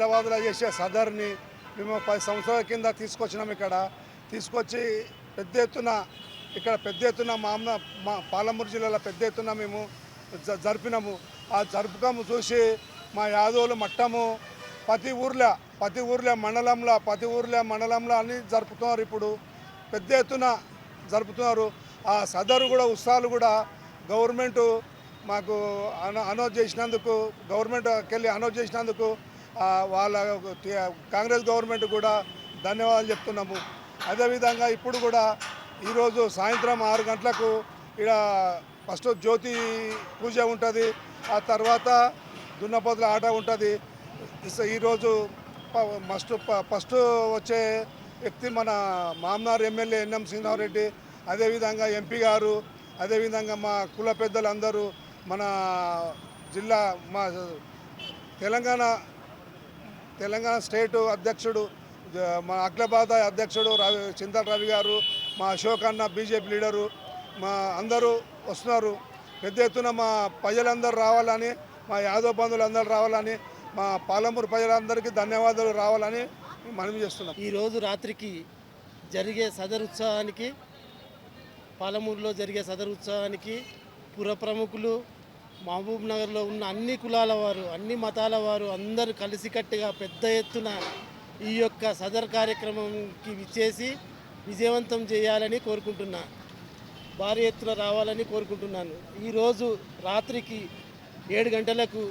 హైదరాబాద్లో చేసే సదర్ని మేము పది సంవత్సరాల కింద తీసుకొచ్చినాం ఇక్కడ. తీసుకొచ్చి పెద్ద ఎత్తున ఇక్కడ పెద్ద ఎత్తున మా అమ్మ మా పాలమూరు జిల్లాలో పెద్ద ఎత్తున మేము జ- జరిపినాము. ఆ జరుపుకము చూసి మా యాదవులు మట్టము ప్రతి ఊర్లో ప్రతి ఊర్లో మండలంలో ప్రతి ఊర్లో మండలంలో అన్ని జరుపుతున్నారు ఇప్పుడు. పెద్ద ఎత్తున జరుపుతున్నారు. ఆ సదరు కూడా ఉత్సవాలు కూడా గవర్నమెంట్ మాకు అన అనౌన్స్ చేసినందుకు గవర్నమెంట్కి వెళ్ళి అనౌన్స్ చేసినందుకు వాళ్ళ కాంగ్రెస్ గవర్నమెంట్ కూడా ధన్యవాదాలు చెప్తున్నాము. అదేవిధంగా ఇప్పుడు కూడా ఈరోజు సాయంత్రం ఆరు గంటలకు ఇక్కడ ఫస్ట్ జ్యోతి పూజ ఉంటుంది ఆ తర్వాత దున్నపోతుల ఆట ఉంటుంది. ఈరోజు ప- మస్ట్ ప- ఫస్ట్ వచ్చే వ్యక్తి మన మామనార్ ఎమ్మెల్యే ఎన్ఎం సింహారెడ్డి అదేవిధంగా ఎంపీ గారు అదేవిధంగా మా కుల పెద్దలందరూ మన జిల్లా మా తెలంగాణ తెలంగాణ స్టేట్ అధ్యక్షుడు మా అఖిలబాద అధ్యక్షుడు రవి చింతల రవి గారు మా అశోక్ అన్న బీజేపీ లీడరు మా అందరూ వస్తున్నారు. పెద్ద ఎత్తున మా ప్రజలందరూ రావాలని మా యాదవ్ బంధువులు అందరూ రావాలని మా పాలమూరు ప్రజలందరికీ ధన్యవాదాలు రావాలని మనవి చేస్తున్నాం. ఈరోజు రాత్రికి జరిగే సదరు ఉత్సవానికి పాలమూరులో జరిగే సదరు ఉత్సవానికి పుర ప్రముఖులు మహబూబ్ నగర్లో ఉన్న అన్ని కులాల వారు అన్ని మతాల వారు అందరూ కలిసికట్టుగా పెద్ద ఎత్తున ఈ యొక్క సదర్ కార్యక్రమంకి విచ్చేసి విజయవంతం చేయాలని కోరుకుంటున్నా. భారీ ఎత్తున రావాలని కోరుకుంటున్నాను. ఈరోజు రాత్రికి ఏడు గంటలకు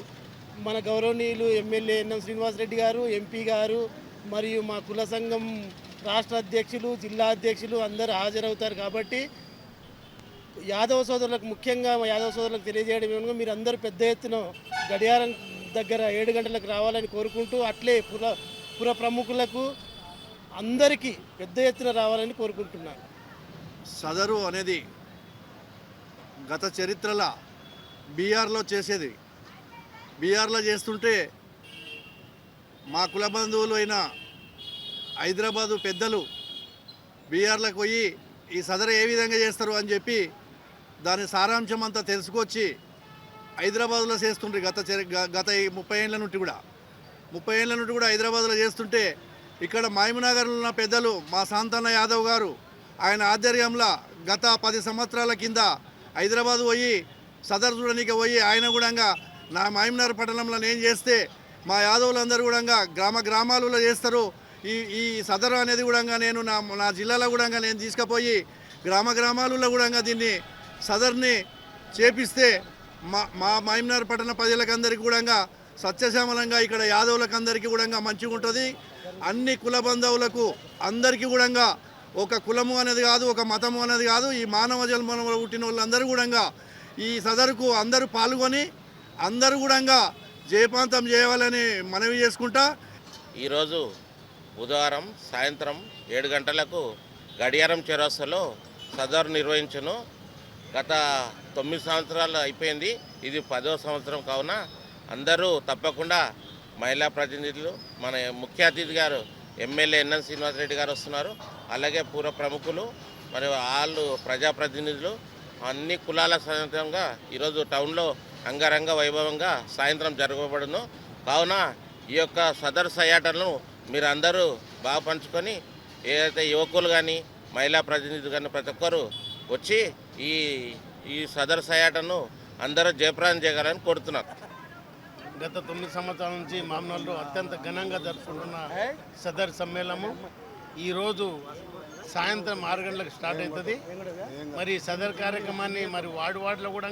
మన గౌరవనీయులు ఎమ్మెల్యే ఎన్ఎం శ్రీనివాసరెడ్డి గారు ఎంపీ గారు మరియు మా కుల సంఘం రాష్ట్ర అధ్యక్షులు జిల్లా అధ్యక్షులు అందరూ హాజరవుతారు కాబట్టి యాదవ సోదరులకు ముఖ్యంగా యాదవ సోదరులకు తెలియజేయడం ఏమనగా మీరు అందరూ పెద్ద ఎత్తున గడియారం దగ్గర ఏడు గంటలకు రావాలని కోరుకుంటూ అట్లే పుర పుర ప్రముఖులకు అందరికీ పెద్ద ఎత్తున రావాలని కోరుకుంటున్నాను సదరు అనేది గత చరిత్రల బీఆర్లో చేసేది. బీఆర్లో చేస్తుంటే మా కుల బంధువులు అయిన హైదరాబాదు పెద్దలు బీఆర్లకు పోయి ఈ సదరు ఏ విధంగా చేస్తారు అని చెప్పి దాని సారాంశం అంతా తెలుసుకొచ్చి హైదరాబాద్లో చేస్తుండ్రు గత చరి గత ఈ ముప్పై ఏళ్ళ నుండి కూడా. ముప్పై ఏళ్ళ నుండి కూడా హైదరాబాద్లో చేస్తుంటే ఇక్కడ మాయమనగర్లో ఉన్న పెద్దలు మా శాంతన్న యాదవ్ గారు ఆయన ఆధ్వర్యంలో గత పది సంవత్సరాల కింద హైదరాబాద్ పోయి సదర్ చూడడానికి పోయి ఆయన కూడా నా మాయమనగర్ పట్టణంలో నేను చేస్తే మా యాదవులందరూ కూడా గ్రామ గ్రామాలలో చేస్తారు. ఈ ఈ సదరు అనేది కూడా నేను నా నా జిల్లాలో కూడా నేను తీసుకుపోయి గ్రామ గ్రామాలలో కూడా దీన్ని సదర్ని చేపిస్తే మా మా మైమ్నార్ పట్టణ ప్రజలకందరికీ కూడా సత్యశ్యామలంగా ఇక్కడ యాదవులకు అందరికీ కూడా మంచిగా ఉంటుంది. అన్ని కుల బంధువులకు అందరికీ కూడా ఒక కులము అనేది కాదు ఒక మతము అనేది కాదు ఈ మానవ జన్మలో పుట్టిన వాళ్ళందరూ కూడా ఈ సదరుకు అందరూ పాల్గొని అందరూ కూడా జయపాంతం చేయాలని మనవి చేసుకుంటా. ఈరోజు బుధవారం సాయంత్రం ఏడు గంటలకు గడియారం చెరస్సులో సదరు నిర్వహించను. గత తొమ్మిది సంవత్సరాలు అయిపోయింది. ఇది పదో సంవత్సరం కావున అందరూ తప్పకుండా మహిళా ప్రతినిధులు మన ముఖ్య అతిథి గారు ఎమ్మెల్యే ఎన్ఎన్ శ్రీనివాసరెడ్డి గారు వస్తున్నారు. అలాగే పూర్వ ప్రముఖులు మరి వాళ్ళు ప్రజాప్రతినిధులు అన్ని కులాల సమేతంగా ఈరోజు టౌన్లో అంగరంగ వైభవంగా సాయంత్రం జరగబడును. కావున ఈ యొక్క సదరు సయాటలను మీరు అందరూ బాగా పంచుకొని ఏదైతే యువకులు కానీ మహిళా ప్రతినిధులు కానీ ప్రతి ఒక్కరు వచ్చి ఈ ఈ సదర్ సయాటను అందరూ జయప్రదం చేయగలని కోరుతున్నారు గత తొమ్మిది సంవత్సరాల నుంచి మామూలు అత్యంత ఘనంగా జరుపుకుంటున్న సదర్ సమ్మేళనము ఈరోజు సాయంత్రం ఆరు గంటలకు స్టార్ట్ అవుతుంది. మరి సదర్ కార్యక్రమాన్ని మరి వార్డు వార్డులో కూడా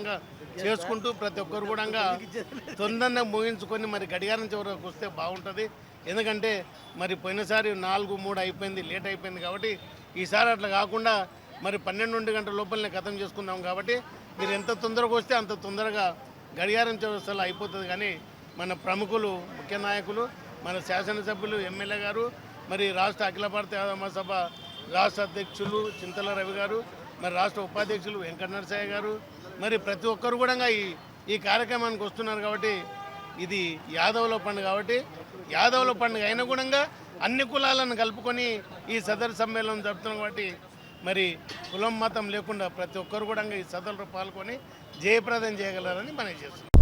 చేసుకుంటూ ప్రతి ఒక్కరు కూడా తొందరగా ముగించుకొని మరి గడియారం చివరకు వస్తే బాగుంటుంది. ఎందుకంటే మరి పోయినసారి నాలుగు మూడు అయిపోయింది లేట్ అయిపోయింది కాబట్టి ఈసారి అట్లా కాకుండా మరి పన్నెండు గంటల లోపలనే ఖతం చేసుకుందాం కాబట్టి మీరు ఎంత తొందరగా వస్తే అంత తొందరగా గడియారం వ్యవస్థలో అయిపోతుంది. కానీ మన ప్రముఖులు ముఖ్య నాయకులు మన శాసనసభ్యులు ఎమ్మెల్యే గారు మరి రాష్ట్ర అఖిల భారత సభ మహాసభ రాష్ట్ర అధ్యక్షులు చింతల రవి గారు మరి రాష్ట్ర ఉపాధ్యక్షులు వెంకట నరసయ్య గారు మరి ప్రతి ఒక్కరు కూడా ఈ ఈ కార్యక్రమానికి వస్తున్నారు కాబట్టి ఇది యాదవుల పండుగ కాబట్టి యాదవుల పండుగ అయిన గుణంగా అన్ని కులాలను కలుపుకొని ఈ సదరు సమ్మేళనం జరుపుతున్నాం కాబట్టి మరి కులం మతం లేకుండా ప్రతి ఒక్కరు కూడా ఈ సదలు పాల్గొని జయప్రదం చేయగలరని మనం చేస్తున్నాం.